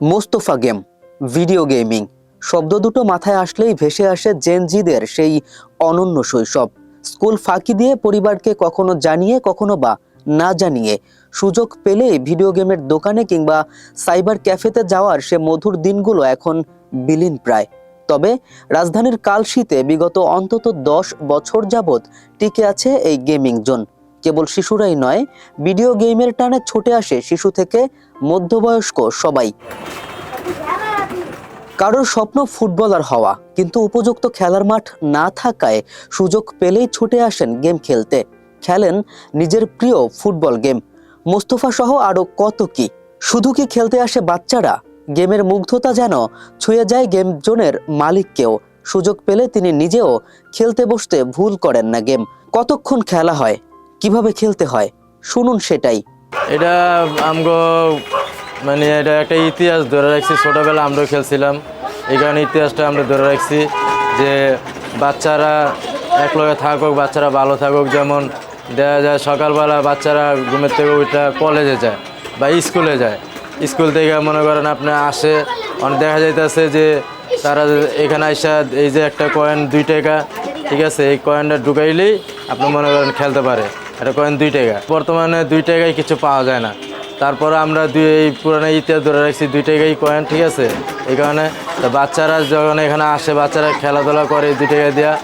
Mostafa game video gaming শব্দ দুটো মাথায় আসলেই ভেসে আসে জেনজিদের সেই অনন্য শৈশব। স্কুল ফাঁকি দিয়ে পরিবারকে কখনো জানিয়ে, কখনো বা না জানিয়ে। সুযোগ পেলেই ভিডিও গেমের দোকানে কিংবা সাইবার ক্যাফেতে যাওয়ার সে মধুর দিনগুলো এখন বিলীন প্রায়। তবে রাজধানীর কালশীতে বিগত অন্তত দশ বছর যাবৎ টিকে আছে এই গেমিং জোন কেবল শিশুরাই নয় ভিডিও গেমের টানে ছুটে আসে শিশু থেকে মধ্যবয়স্ক সবাই। কারোর স্বপ্ন ফুটবলার হওয়া, কিন্তু উপযুক্ত খেলার মাঠ না থাকায় সুযোগ পেলেই ছুটে আসেন গেম খেলতে। খেলেন নিজের প্রিয় ফুটবল গেম মোস্তফা সহ আরও কত কি? শুধু কি খেলতে আসে বাচ্চারা? গেমের মুগ্ধতা যেন ছুঁয়ে যায় গেম জোনের মালিককেও। সুযোগ পেলে তিনি নিজেও খেলতে বসতে ভুল করেন না গেম কতক্ষণ খেলা হয়? কীভাবে খেলতে হয়? শুনুন সেটাই। এটা আমগো মানে এটা একটা ইতিহাস ধরে রাখছি। ছোটোবেলা আমরাও খেলছিলাম। এই কারণে ইতিহাসটা আমরা ধরে রাখছি যে বাচ্চারা একলগে থাকুক, বাচ্চারা ভালো থাকুক। যেমন দেখা যায় সকালবেলা বাচ্চারা ঘুমের থেকে ওইটা কলেজে যায় বা স্কুলে যায়। স্কুল থেকে মনে করেন আপনি আসে অনেক দেখা যাইতেছে যে তারা এখানে আইসা এই যে একটা কয়েন দুই টাকা, ঠিক আছে? এই কয়েনটা ঢুকাইলেই আপনি মনে করেন খেলতে পারে। একটা কয়েন দুই টাকা। বর্তমানে দুই টাকায় কিছু পাওয়া যায় না। তারপরে আমরা দুই এই পুরানো ইতিহাস ধরে রাখছি, দুই টাকাই কয়েন, ঠিক আছে? এই কারণে বাচ্চারা যখন এখানে আসে, বাচ্চারা খেলাধুলা করে দুই টাকা দেওয়া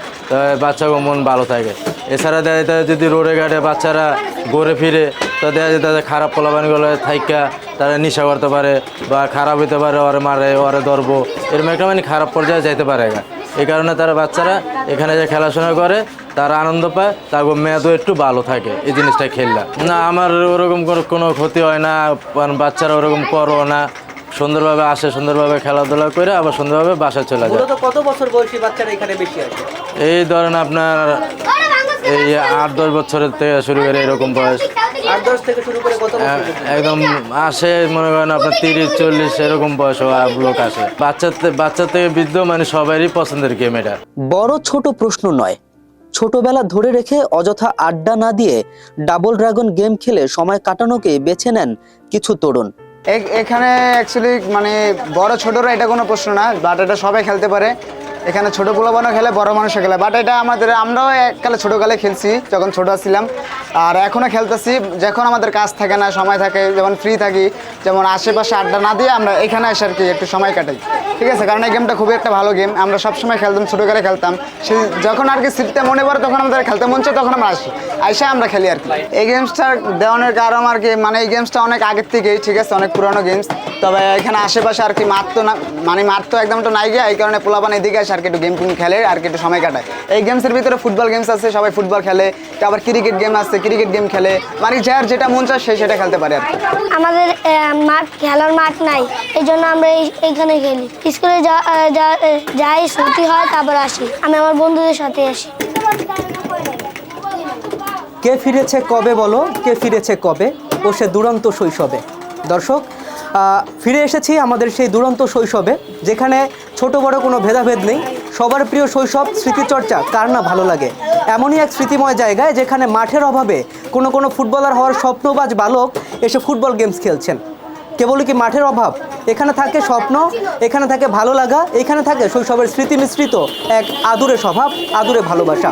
বাচ্চাকে মন ভালো থাকে। এছাড়া দেখা যায় যদি রোডে ঘাটে বাচ্চারা ঘুরে ফিরে, তো দেখা যায় তাদের খারাপ পোলাপানিগুলো থাইকা তারা নেশা করতে পারে বা খারাপ হতে পারে, ওরে মারে, ওরে ধরবো এরকম একটা মানে খারাপ পর্যায়ে যাইতে পারে। এই কারণে তারা বাচ্চারা এখানে যে খেলাশোনা করে তারা আনন্দ পায় তারপর মেয়াদও একটু ভালো থাকে এই জিনিসটা খেললে। না আমার ওরকম কোনো কোনো ক্ষতি হয় না কারণ বাচ্চারা ওরকম করো না সুন্দরভাবে আসে সুন্দরভাবে খেলাধুলা করে আবার সুন্দরভাবে বাসায় চলে যায়। কত বছর বয়সী বাচ্চারা এখানে বেশি আছে? এই ধরেন আপনার এই আট দশ বছরের থেকে শুরু করে এরকম বয়স। আট দশ থেকে শুরু করে কত এ- একদম আসে মনে করেন আপনার তিরিশ চল্লিশ এরকম বয়স লোক আসে। বাচ্চা থেকে বৃদ্ধ মানে সবারই পছন্দের গেম এটা। বড় ছোট প্রশ্ন নয়। ছোটবেলা ধরে রেখে অযথা আড্ডা না দিয়ে ডাবল ড্রাগন গেম খেলে সময় কাটানোকে বেছে নেন কিছু তরুণ। এখানে অ্যাকচুয়ালি মানে বড় ছোটরা এটা কোনো প্রশ্ন না বাট এটা সবাই খেলতে পারে। এখানে ছোট পোলাবানও খেলে বড় মানুষও খেলে। বাট এটা আমাদের আমরাও এককালে ছোটোকালে খেলছি যখন ছোট ছিলাম। আর এখনও খেলতেছি, যখন আমাদের কাজ থাকে না, সময় থাকে, যেমন ফ্রি থাকি, যেমন আশেপাশে আড্ডা না দিয়ে আমরা এখানে এসে আর কি একটু সময় কাটাই। ঠিক আছে? কারণ এই গেমটা খুবই একটা ভালো গেম আমরা সবসময় খেলতাম, ছোটোকালে খেলতাম। সে যখন আর কি সিটটা মনে পড়ে, তখন আমাদের খেলতে মন চায়, তখন আমরা আসি। আইসা আমরা খেলি আর কি। এই গেমসটা দেওয়ানোর কারণ আর কি মানে এই গেমসটা অনেক আগের থেকেই, ঠিক আছে, অনেক পুরনো গেমস তবে এখানে আশেপাশে আর কি মার তো না মানে মার তো একদম তো নাই গিয়ে, এই কারণে পোলাপান এদিকে আসে আর কি একটু গেম টেম খেলে আর কি একটু সময় কাটায়। এই গেমসের ভিতরে ফুটবল গেমস আছে, সবাই ফুটবল খেলে আবার ক্রিকেট গেম আছে ক্রিকেট গেম খেলে মানে যার যেটা মন চায় সে সেটা খেলতে পারে আর আমাদের মাঠ, খেলার মাঠ নাই এই জন্য আমরা এই- এইখানে খেলি। স্কুলে যাই, ছুটি হয়, তারপর আসি। আমি আমার বন্ধুদের সাথে আসি। কে ফিরেছে কবে বলো? কে ফিরেছে কবে? ও সে দুরন্ত শৈশবে। দর্শক ফিরে এসেছি আমাদের সেই দুরন্ত শৈশবে, যেখানে ছোট বড় কোনো ভেদাভেদ নেই। সবার প্রিয় শৈশব, স্মৃতিচর্চা, কার না ভালো লাগে? এমনই এক স্মৃতিময় জায়গায় যেখানে মাঠের অভাবে কোনো কোনো ফুটবলার হওয়ার স্বপ্নবাজ বালক এসে ফুটবল গেমস খেলছেন। কেবলই কি মাঠের অভাব? এখানে থাকে স্বপ্ন, এখানে থাকে ভালো লাগা, এখানে থাকে শৈশবের স্মৃতি মিশ্রিত এক আদুরে স্বভাব, আদুরে ভালোবাসা।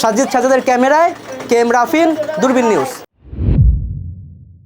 সাজিদ সাজাদের ক্যামেরায় কে এম দূরবীন নিউজ।